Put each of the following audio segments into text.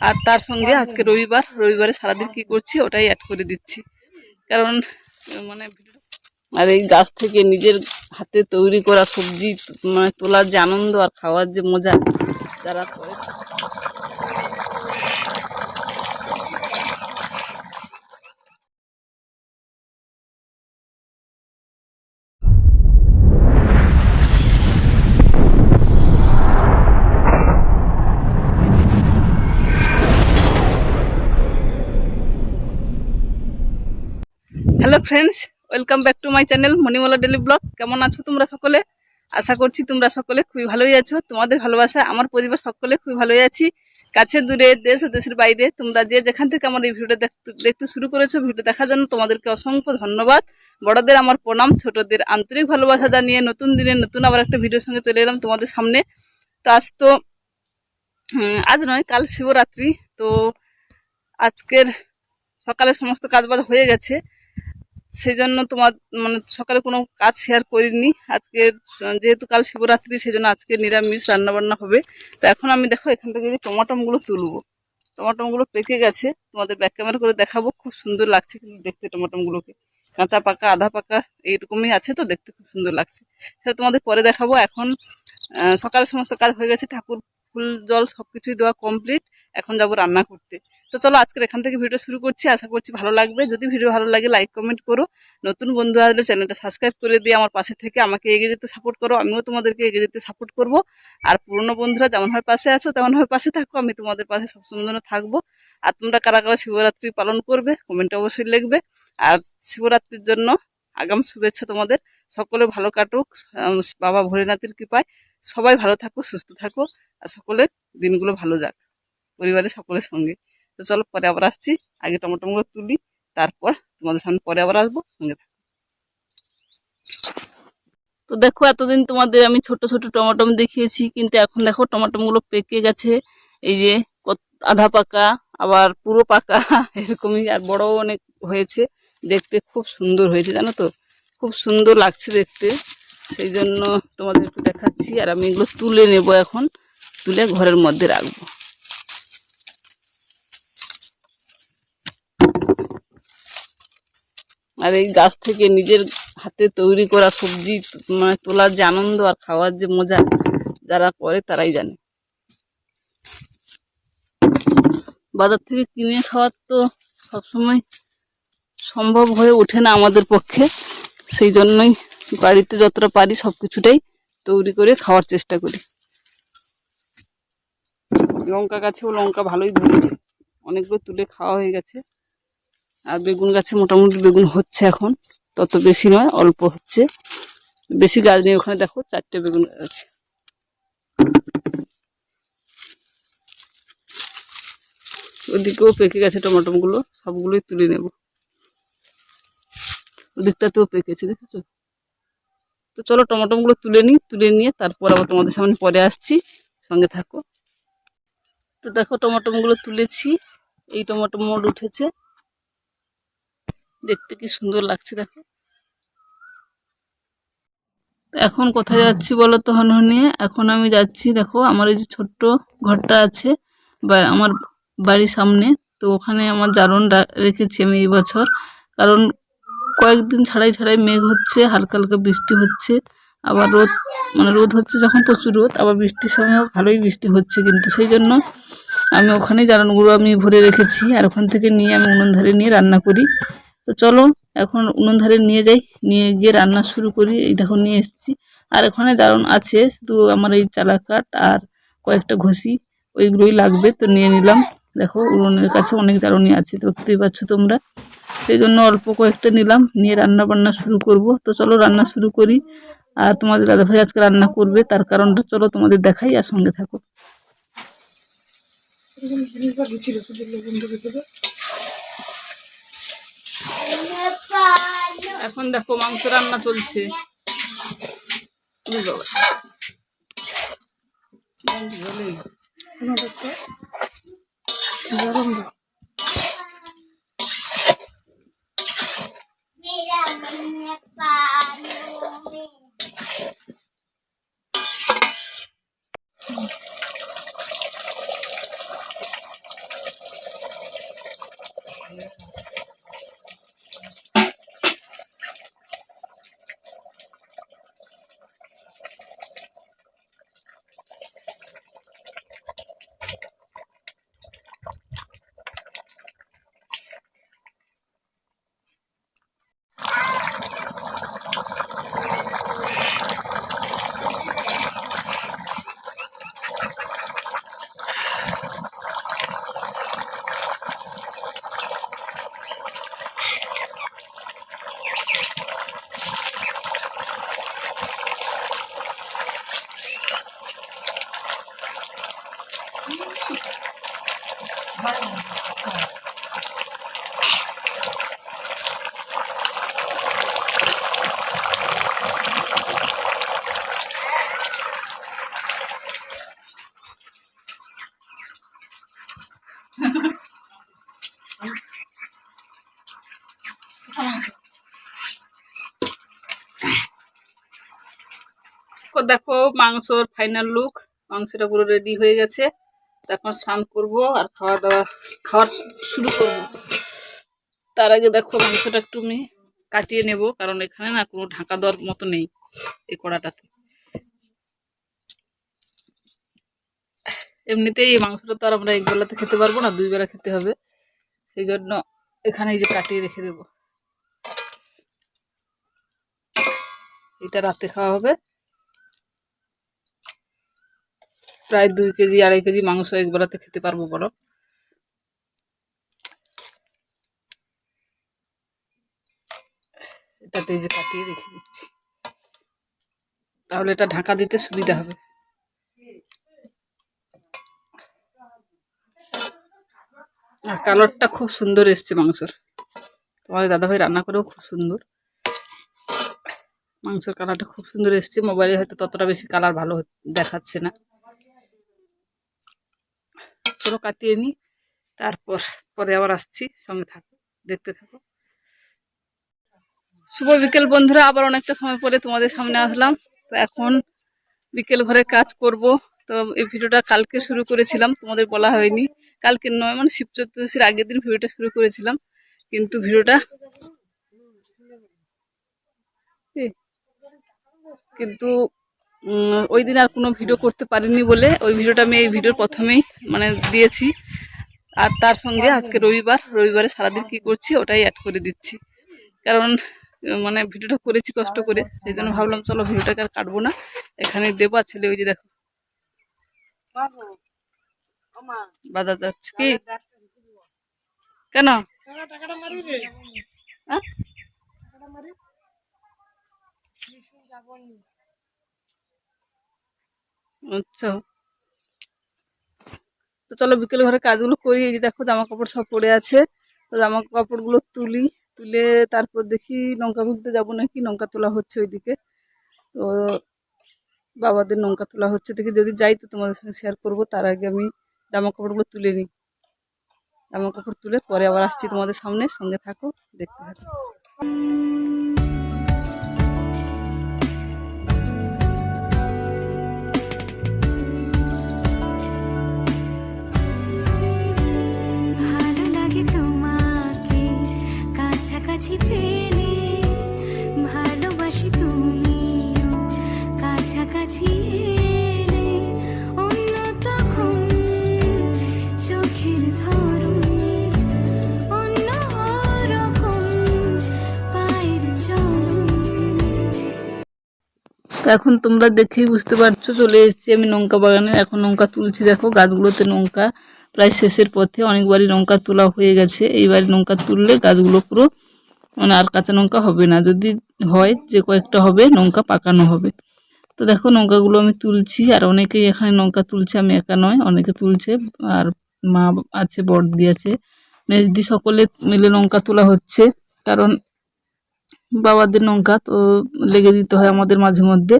আর তার সঙ্গে আজকে রবিবার, রবিবারে সারাদিন কি করছি ওটাই অ্যাড করে দিচ্ছি। কারণ মানে আর এই গাছ থেকে নিজের হাতে তৈরি করা সবজি মানে তোলার যে আনন্দ আর খাওয়ার যে মজা, যারা করে hello friends welcome back to my channel Manimala daily blog কেমন আছো তোমরা সকলে? আশা করছি তোমরা সকলে খুবই ভালোই আছো। তোমাদের ভালোবাসা আমার পরিবার সকলে খুবই ভালোই আছি। কাছে দূরে, দেশ ও দেশের বাইরে, তোমরা যে যেখান থেকে আমার এই ভিডিওটা দেখতে দেখতে শুরু করেছ ভিডিও দেখার জন্য তোমাদেরকে অসংখ্য ধন্যবাদ। বড়দের আমার প্রণাম, ছোটদের আন্তরিক ভালোবাসা জানিয়ে নতুন দিনে নতুন আবার একটা ভিডিওর সঙ্গে চলে এলাম তোমাদের সামনে। তো আজ তো আজ নয়, কাল শিবরাত্রি। তো আজকের সকালে সমস্ত কাজবাজ হয়ে গেছে। সেই জন্য তোমার মানে সকালে কোনো কাজ শেয়ার করিনি। আজকে, যেহেতু কাল শিবরাত্রি সেই জন্য আজকে নিরামিষ রান্নাবান্না হবে। তো এখন আমি দেখো, এখান থেকে যে টমাটমগুলো তুলবো। টমাটমগুলো পেকে গেছে। তোমাদের ব্যাক ক্যামেরা করে দেখাবো। খুব সুন্দর লাগছে কিন্তু দেখতে টমাটমগুলোকে। কাঁচা পাকা, আধা পাকা, এইরকমই আছে তো দেখতে খুব সুন্দর লাগছে। সেটা তোমাদের পরে দেখাবো। এখন সকালে সমস্ত কাজ হয়ে গেছে। ঠাকুর ফুল জল সবকিছুই দেওয়া কমপ্লিট এখন যাব রান্না করতে। তো চলো আজকের এখান থেকে ভিডিও শুরু করছি, আশা করছি ভালো লাগবে। যদি ভিডিও ভালো লাগে লাইক কমেন্ট করো। নতুন বন্ধু আসলে চ্যানেলটা সাবস্ক্রাইব করে দিয়ে আমার পাশে থেকে আমাকে এগিয়ে যেতে সাপোর্ট করো। আমিও তোমাদেরকে এগিয়ে যেতে সাপোর্ট করব। আর পুরনো বন্ধুরা যেমনভাবে পাশে আছো তেমনভাবে পাশে থাকো। আমি তোমাদের পাশে সবসময় জন্য থাকব। আর তোমরা কারা কারা শিবরাত্রি পালন করবে কমেন্টে অবশ্যই লিখবে। আর শিবরাত্রির জন্য আগাম শুভেচ্ছা তোমাদের। সকলে ভালো কাটুক। বাবা ভোলেনাথের কৃপায় সবাই ভালো থাকো, সুস্থ থাকো। আর সকলের দিনগুলো ভালো যাক, পরিবারের সকলের সঙ্গে। তো চলো পরে আবার আসছি, আগে টমেটোগুলো তুলি, তারপর তোমাদের সামনে পরে আবার আসব, সঙ্গে তো দেখো, এতদিন তোমাদের আমি ছোট ছোট টমাটম দেখিয়েছি, কিন্তু এখন দেখো টমাটমগুলো পেকে গেছে। এই যে আধা পাকা, আবার পুরো পাকা, এরকমই আর বড়ও অনেক হয়েছে। দেখতে খুব সুন্দর হয়েছে, জানো তো? খুব সুন্দর লাগছে দেখতে। সেই জন্য তোমাদের একটু দেখাচ্ছি, আর আমি এগুলো তুলে নেব এখন। তুলে ঘরের মধ্যে রাখব। আর এই গাছ থেকে নিজের হাতে তৈরি করা সবজি মানে তোলার যে আনন্দ আর খাওয়ার যে মজা, যারা করে তারাই জানে। বাজার থেকে কিনে খাওয়ার তো সবসময় সম্ভব হয়ে ওঠে না আমাদের পক্ষে। সেই জন্যই বাড়িতে যতটা পারি সব কিছুটাই তৈরি করে খাওয়ার চেষ্টা করি। লঙ্কা গাছেও লঙ্কা ভালোই ধরেছে। অনেকগুলো তুলে খাওয়া হয়ে গেছে। আর বেগুন গাছে মোটামুটি বেগুন হচ্ছে এখন। তত বেশি নয়, অল্প হচ্ছে। বেশি গাছ নেই ওখানে, দেখো চারটে বেগুন আছে। ওদিকেও পেকে গেছে টমাটমগুলো সবগুলোই তুলে নেব। ওদিকটাতেও পেকেছে, দেখেছ? তো চলো টমাটমগুলো তুলে নিই, তুলে নিয়ে তারপর আবার তোমাদের সামনে পরে আসছি। সঙ্গে থাকো। তো দেখো টমাটমগুলো তুলেছি। এই টমাটম মোড় উঠেছে। দেখতে কি সুন্দর লাগছে দেখো। এখন কোথায় যাচ্ছি বলো তো হনহনিয়ে এখন আমি যাচ্ছি দেখো, আমার এই যে ছোট্ট ঘরটা আছে বা আমার বাড়ির সামনে। তো ওখানে আমার জারণ রেখেছি আমি এই বছর। কারণ কয়েকদিন ছাড়াই ছাড়াই মেঘ হচ্ছে, হালকা হালকা বৃষ্টি হচ্ছে। আবার রোদ মানে রোদ হচ্ছে যখন প্রচুর রোদ, আবার বৃষ্টির সময়ও ভালোই বৃষ্টি হচ্ছে কিন্তু সেই জন্য আমি ওখানেই জারণগুলো আমি ভরে রেখেছি আর ওখান থেকে নিয়ে আমি উনুন ধারে নিয়ে রান্না করি। তো চলো, এখন উনুন ধারে নিয়ে যাই, নিয়ে গিয়ে রান্না শুরু করি। এই দেখো নিয়ে এসেছি। আর ওখানে জারণ আছে, শুধু আমার এই চালা কাঠ আর কয়েকটা ঘষি, ওইগুলোই লাগবে। তো নিয়ে নিলাম। দেখো, উনুনের কাছে অনেক জ্বালনি আছে, দেখতেই পাচ্ছ তোমরা। সেই জন্য অল্প কয়েকটা নিলাম, নিয়ে রান্না বান্না শুরু করব। তো চলো, রান্না শুরু করি। আর তোমাদের দাদাভাই আজকে রান্না করবে, তার কারণটা চলো তোমাদের দেখাই আর সঙ্গে থাকো এখন দেখো মাংস রান্না চলছে। দেখো মাংসর ফাইনাল লুক মাংসটা পুরো রেডি হয়ে গেছে। এখন স্নান করব আর খাওয়া দাওয়া খাওয়ার শুরু করব। তার আগে দেখো মাংসটা একটু আমি কাটিয়ে নেব, কারণ এখানে না কোনো ঢাকা দেওয়ার মতো নেই এই কড়াটাতে। এমনিতেই এই মাংসটা তো আর আমরা এক বেলাতে খেতে পারব না দুই বেলা খেতে হবে। সেই জন্য এখানে এই যে কাটিয়ে রেখে দেব। এটা রাতে খাওয়া হবে। প্রায় দুই কেজি, আড়াই কেজি মাংস এক বেলাতে খেতে পারব বলো? এটাতে যে কাটিয়ে রেখে দিচ্ছি। তাহলে এটা ঢাকা দিতে সুবিধা হবে। আর কালারটা খুব সুন্দর এসছে মাংসর। তোমাদের দাদাভাই রান্না করেও খুব সুন্দর। মাংসর কালারটা খুব সুন্দর এসছে। মোবাইলে হয়তো ততটা বেশি কালার ভালো দেখাচ্ছে না। চলো কাটিয়ে নিই, তারপর, পরে আবার আসছি, সঙ্গে থাকো, দেখতে থাকো। শুভ বিকেল বন্ধুরা, আবার অনেকটা সময় পরে তোমাদের সামনে আসলাম। তো এখন বিকেল ঘরে কাজ করব। তো এই ভিডিওটা কালকে শুরু করেছিলাম, তোমাদের বলা হয়নি। কালকে নয় মানে শিব চতুর্দশীর আগের দিন ভিডিওটা শুরু করেছিলাম, কিন্তু ভিডিওটা কিন্তু ওই দিন আর কোনো ভিডিও করতে পারিনি বলে ওই ভিডিওটা আমি এই ভিডিওর প্রথমেই মানে দিয়েছি। আর তার সঙ্গে আজকে রবিবার, রবিবারে সারাদিন কি করছি ওটাই অ্যাড করে দিচ্ছি। কারণ মানে ভিডিওটা করেছি কষ্ট করে, সেই জন্য ভাবলাম চলো ভিডিওটাকে আর কাটবো না। এখানে দেবো আর ছেলে ওই যে দেখো। বাজার যাচ্ছে কি? কেন? হ্যাঁ? আচ্ছা। তো চলো বিকেলে ঘরে কাজগুলো করি, এই যে দেখো জামা কাপড় সব পড়ে আছে। তো জামা কাপড়গুলো তুলি, তুলে তারপর দেখি নৌকা তুলতে যাব নাকি, নৌকা তোলা হচ্ছে ওইদিকে। তো বাবাদের নৌকা তোলা হচ্ছে, দেখি যদি যাই তো তোমাদের সঙ্গে শেয়ার করব, তার আগে আমি জামা কাপড়গুলো তুলে নিই। জামা কাপড় তুলে পরে আবার আসছি তোমাদের সামনে, সঙ্গে থাকো, দেখতে থাকো। কাছাকাছি পেলে, ভালোবাসি কাছাকাছি এখন তোমরা দেখেই বুঝতে পারছ, চলে এসেছি আমি লঙ্কা বাগানে। এখন লঙ্কা তুলছি, দেখো গাছগুলোতে লঙ্কা প্রায় শেষের পথে অনেকবারই লঙ্কা তোলা হয়ে গেছে। এইবার লঙ্কা তুললে গাছগুলো পুরো মানে আর কাঁচা লঙ্কা হবে না। যদি হয় যে কয়েকটা হবে, লঙ্কা পাকানো হবে। তো দেখো লঙ্কাগুলো আমি তুলছি, আর অনেকেই এখানে লঙ্কা তুলছে, আমি একা নয়, অনেকে তুলছে, আর মা আছে বড়দি আছে। মেজদি সকলে মিলে লঙ্কা তোলা হচ্ছে, কারণ বাবাদের লঙ্কা তো লেগে দিতে হয় আমাদের মাঝে মধ্যে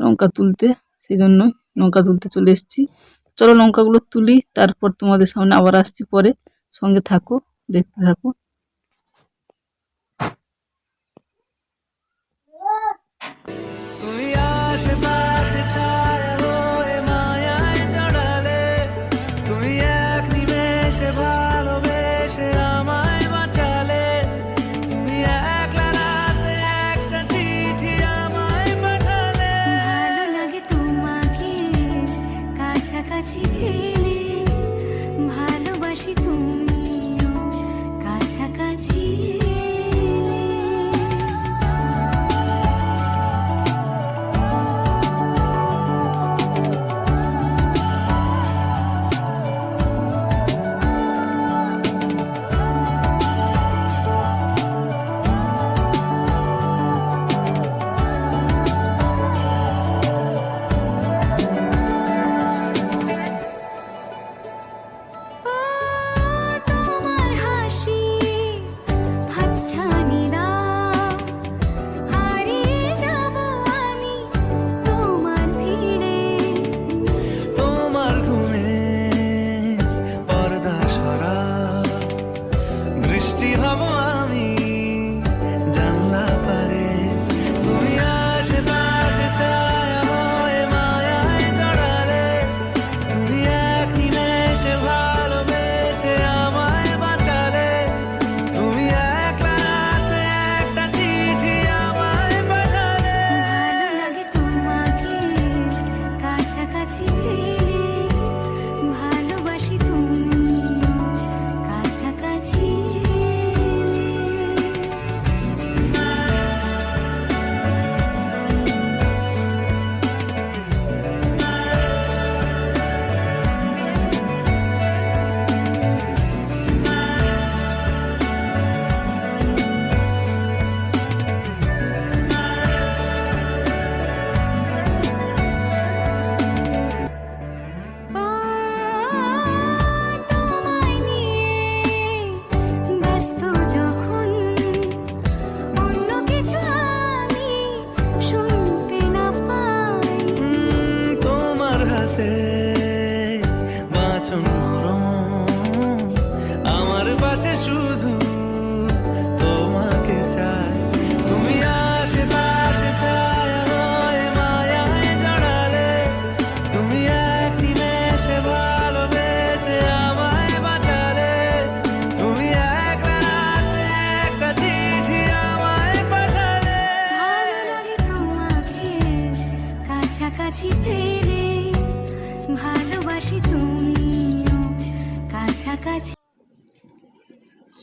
লঙ্কা তুলতে। সেই জন্য লঙ্কা তুলতে চলে এসেছি। চলো লঙ্কাগুলো তুলি, তারপর তোমাদের সামনে আবার আসছি পরে। সঙ্গে থাকো, দেখতে থাকো।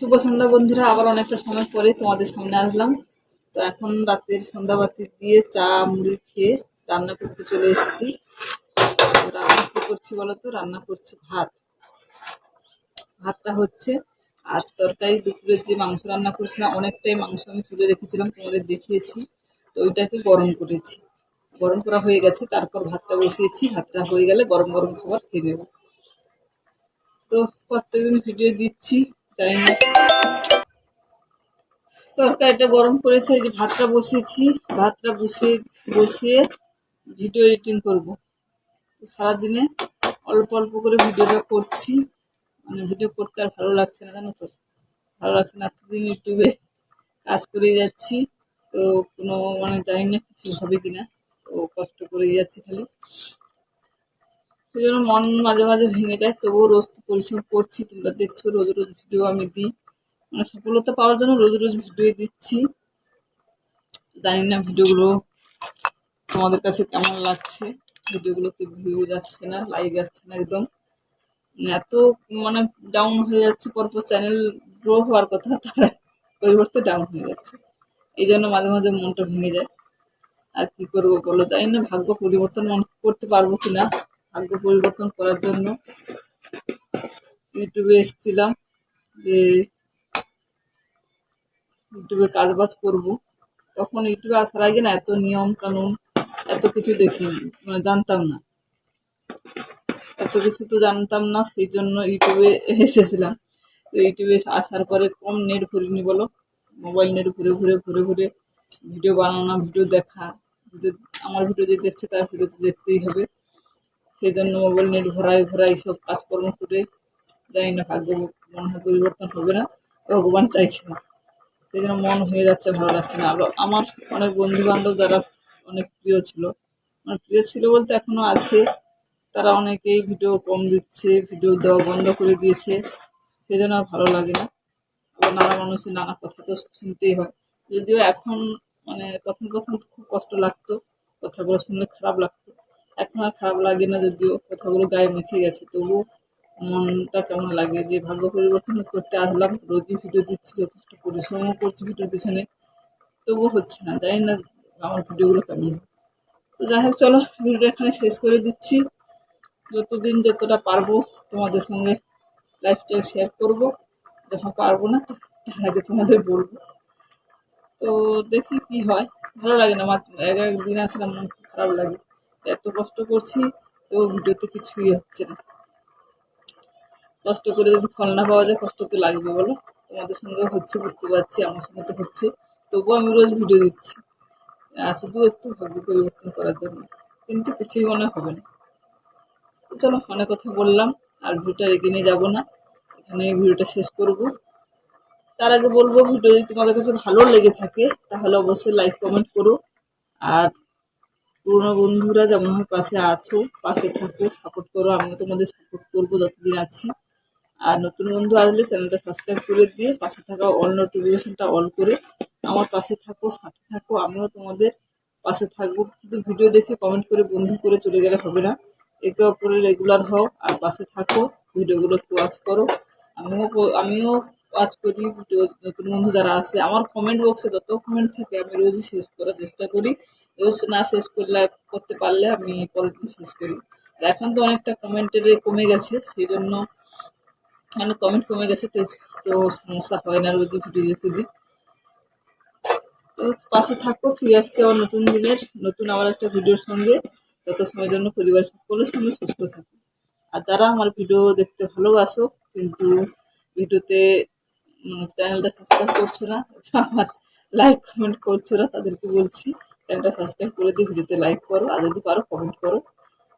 শুভ সন্ধ্যা বন্ধুরা, আবার অনেকটা সময় পরে তোমাদের সামনে আসলাম। তো এখন রাতের সন্ধ্যাবাতি দিয়ে চা, মুড়ি খেয়ে রান্না করতে চলে এসেছি। রান্না কী করছি বলো তো রান্না করছি ভাত। ভাতটা হচ্ছে আর তরকারি দুপুরের যে মাংস রান্না করেছিলাম, অনেকটাই মাংস আমি তুলে রেখেছিলাম, তোমাদের দেখিয়েছি। তো ওইটাকে গরম করেছি। গরম করা হয়ে গেছে, তারপর ভাতটা বসিয়েছি। ভাতটা হয়ে গেলে গরম গরম খাবার খেয়ে নেব। তো প্রত্যেকদিন ভিডিও দিচ্ছি? জানি না? তরকারিটা গরম করেছে যে ভাতটা বসিয়েছি। ভাতটা বসিয়ে বসিয়ে ভিডিও এডিটিং করব। তো সারাদিনে অল্প অল্প করে ভিডিওটা করছি। মানে ভিডিও করতে আর ভালো লাগছে না, জানো তো? ভালো লাগছে না, এতদিন ইউটিউবে কাজ করে যাচ্ছি। তো কোনো মানে জানি না কিছু হবে কিনা। তো কষ্ট করে যাচ্ছি খালি। সেই জন্য মন মাঝে মাঝে ভেঙে যায়, তবুও রোজ তো পরিশ্রম করছি তোমরা দেখছ রোজ রোজ ভিডিও আমি দিই। মানে সফলতা পাওয়ার জন্য রোজ রোজ ভিডিও দিচ্ছি। জানি না ভিডিওগুলো তোমাদের কাছে কেমন লাগছে। ভিডিওগুলোতে ভিউ যাচ্ছে না লাইক আসছে না একদম। মানে এত মানে ডাউন হয়ে যাচ্ছে, পরপর চ্যানেল গ্রো হওয়ার কথা, তার পরিবর্তে ডাউন হয়ে যাচ্ছে। এই জন্য মাঝে মাঝে মনটা ভেঙে যায়। আর কি করব বলো? জানি না ভাগ্য পরিবর্তন মন করতে পারব কিনা। ভাগ্য পরিবর্তন করার জন্য ইউটিউবে এসেছিলাম যে ইউটিউবে কাজ বাজ করব। তখন ইউটিউবে আসার আগে না এত নিয়ম কানুন, এত কিছু দেখিনি মানে জানতাম না। এত কিছু তো জানতাম না, সেই জন্য ইউটিউবে এসেছিলাম। তো ইউটিউবে আসার পরে কম নেট ভরিনি বলো, মোবাইল নেট ঘুরে ঘুরে ঘুরে ঘুরে ভিডিও বানানো, ভিডিও দেখা, ভিডিও আমার ভিডিও যে দেখছে তার ভিডিও তো দেখতেই হবে। সেই জন্য মোবাইল নেট ভরাই ভরাই সব কাজকর্ম করে জানি না, ভাগ্য মনে হয় পরিবর্তন হবে না, ভগবান চাইছে না। সেই জন্য মন হয়ে যাচ্ছে, ভালো লাগছে না। আরও আমার অনেক বন্ধু বান্ধব যারা অনেক প্রিয় ছিল মানে প্রিয় ছিল বলতে এখনও আছে, তারা অনেকেই ভিডিও কম দিচ্ছে, ভিডিও দেওয়া বন্ধ করে দিয়েছে সেই জন্য আর ভালো লাগে না। আবার নানা মানুষের নানা কথা তো শুনতেই হয়। যদিও এখন মানে প্রথম প্রথম খুব কষ্ট লাগতো, কথাগুলো শুনলে খারাপ লাগতো। এখন আর খারাপ লাগে না যদিও, কথাগুলো গায়ে মেখে গেছে, তবুও মনটা কেমন লাগে যে ভাগ্য পরিবর্তন করতে আসলাম, রোজই ভিডিও দিচ্ছি, যথেষ্ট পরিশ্রমও করছি ভিডিওর পিছনে, তবুও হচ্ছে না, জানি না আমার ভিডিওগুলো কেমন। তো যাই হোক, চলো, ভিডিওটা এখানে শেষ করে দিচ্ছি। যতদিন যতটা পারব তোমাদের সঙ্গে লাইফস্টাইল শেয়ার করব, যখন পারব না, তার আগে তোমাদের বলব। তো দেখি কি হয়, ভালো লাগে না, আমার এক একদিন আসলে মন খারাপ লাগে। এত কষ্ট করছি, তো ভিডিওতে কিছুই হচ্ছে না। কষ্ট করে যদি ফল না পাওয়া যায়, কষ্ট তো লাগবে বলো? তোমাদের সঙ্গে হচ্ছে, বুঝতে পারছি, আমার সঙ্গে তো হচ্ছে। তবুও আমি রোজ ভিডিও দিচ্ছি। শুধু একটু ভাগ্য পরিবর্তন করার জন্য। কিন্তু কিছুই মনে হবে না। তো চলো, অনেক কথা বললাম, আর ভিডিওটা রেখে নিয়ে যাব না। এখানে ভিডিওটা শেষ করব। তার আগে বলব ভিডিও যদি তোমাদের কাছে ভালো লেগে থাকে, তাহলে অবশ্যই লাইক কমেন্ট করো। আর পুরোনো বন্ধুরা যেমন আমার পাশে আছো, পাশে থাকো সাপোর্ট করো, আমিও তোমাদের সাপোর্ট করব যতদিন আছি। আর নতুন বন্ধু আসলে চ্যানেলটা সাবস্ক্রাইব করে দিয়ে পাশে থাকা অল নোটিফিকেশনটা অল করে আমার পাশে থাকো, সাথে থাকো, আমিও তোমাদের পাশে থাকব। কিন্তু ভিডিও দেখে কমেন্ট করে বন্ধু করে চলে গেলে হবে না। একে অপরের রেগুলার হও আর পাশে থাকো ভিডিওগুলো একটু ওয়াচ করো। আমিও আমিও ওয়াচ করি ভিডিও নতুন বন্ধু যারা আছে, আমার কমেন্ট বক্সে যত কমেন্ট থাকে আমি রোজই শেষ করার চেষ্টা করি। রোজ না শেষ করলে করতে পারলে আমি পরের দিন শেষ করি। এখন তো অনেকটা কমেন্টের কমে গেছে সেই জন্য অনেক কমেন্ট কমে গেছে, তো তো সমস্যা হয় না রোজই ভিডিও দেখে দিই। তো পাশে থাকো, ফিরে আসছে আবার নতুন দিনের, নতুন আবার একটা ভিডিওর সঙ্গে। তত সময়ের জন্য পরিবার সকলের সঙ্গে সুস্থ থাকো। আর যারা আমার ভিডিও দেখতে ভালোবাসো, কিন্তু ভিডিওতে চ্যানেলটা সাবস্ক্রাইব করছ না, আমার লাইক কমেন্ট করছ না, তাদেরকে বলছি চ্যানেলটা সাবস্ক্রাইব করে দিই ভিডিওতে লাইক করো, আর যদি পারো কমেন্ট করো।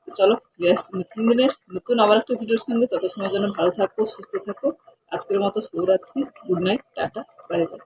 তো চলো ফিরে আসছি নতুন দিনের, নতুন আবার একটা ভিডিওর সঙ্গে তত সময় যেন ভালো থাকো, সুস্থ থাকো। আজকের মতো শুভরাত্রি good night tata bye bye